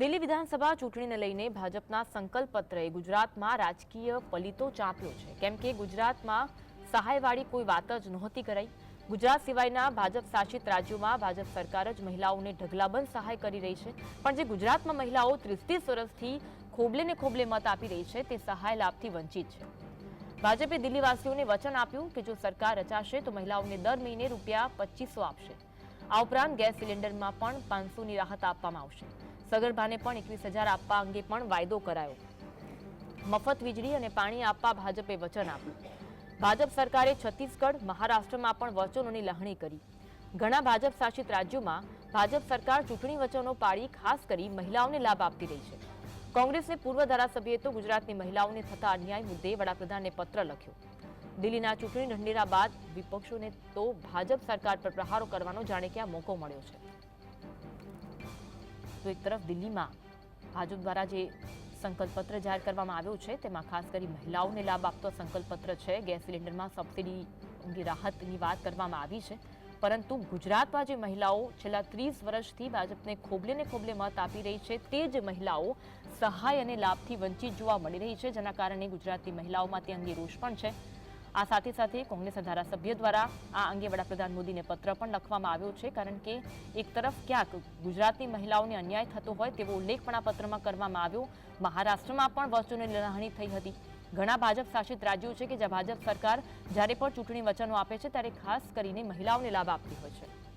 દિલ્હી વિધાનસભા ચૂંટણીને લઈને ભાજપના સંકલ્પપત્રએ ગુજરાતમાં રાજકીય પલિતો ચાંપ્યો છે. કેમ કે ગુજરાતમાં સહાયવાળી કોઈ વાત જ નહોતી કરાઈ. ગુજરાત સિવાયના ભાજપ શાસિત રાજ્યોમાં ભાજપ સરકાર જ મહિલાઓને ઢગલાબંધ સહાય કરી રહી છે. પણ જે ગુજરાતમાં મહિલાઓ ત્રીસ વર્ષથી ખોબલે ને ખોબલે મત આપી રહી છે, તે સહાય લાભથી વંચિત છે. ભાજપે દિલ્હીવાસીઓને વચન આપ્યું કે જો સરકાર રચાશે તો મહિલાઓને દર મહિને રૂપિયા પચીસો આપશે. આ ઉપરાંત ગેસ સિલિન્ડરમાં પણ પાંચસોની રાહત આપવામાં આવશે. સગર્ભાને પણ એકવીસ હજાર આપવા અંગે પણ વાયદો કરાયો. મફત વીજળી અને પાણી આપવા ભાજપે વચન આપ્યું. ભાજપ સરકારે છત્તીસગઢ, મહારાષ્ટ્રમાં પણ વચનોની લહણી કરી. ઘણા ભાજપ શાસિત રાજ્યોમાં ભાજપ સરકાર ચૂંટણી વચનો પાડી, ખાસ કરી મહિલાઓને લાભ આપતી રહી છે. કોંગ્રેસની પૂર્વ ધારાસભ્યએ તો ગુજરાતની મહિલાઓને થતા અન્યાય મુદ્દે વડાપ્રધાનને પત્ર લખ્યો. દિલ્હીના ચૂંટણી ઢંઢેરા બાદ વિપક્ષોને તો ભાજપ સરકાર પર પ્રહારો કરવાનો જાણે કે આ મોકો મળ્યો છે. તો એક તરફ દિલ્હીમાં ભાજપ દ્વારા જે સંકલ્પપત્ર જાહેર કરવામાં આવ્યો છે, તેમાં ખાસ કરી મહિલાઓને લાભ આપતો સંકલ્પપત્ર છે, ગેસ સિલિન્ડરમાં સબસિડી અંગે રાહતની વાત કરવામાં આવી છે. પરંતુ ગુજરાતમાં જે મહિલાઓ છેલ્લા ત્રીસ વર્ષથી ભાજપને ખોબલે ને ખોબલે મત આપી રહી છે, તે જ મહિલાઓ સહાય અને લાભથી વંચિત જોવા મળી રહી છે, જેના કારણે ગુજરાતની મહિલાઓમાં તે અંગે રોષ પણ છે. આ સાથે સાથે કોંગ્રેસના ધારાસભ્ય દ્વારા આ અંગે વડાપ્રધાન મોદીને પત્ર પણ લખવામાં આવ્યો છે, કારણ કે એક તરફ ક્યાંક ગુજરાતની મહિલાઓને અન્યાય થતો હોય તેવો ઉલ્લેખ પણ આ પત્રમાં કરવામાં આવ્યો. મહારાષ્ટ્રમાં પણ વસ્તુની લડાણી થઈ હતી. ઘણા ભાજપ શાસિત રાજ્યો છે કે જ્યાં ભાજપ સરકાર જ્યારે પણ ચૂંટણી વચનો આપે છે, ત્યારે ખાસ કરીને મહિલાઓને લાભ આપતી હોય છે.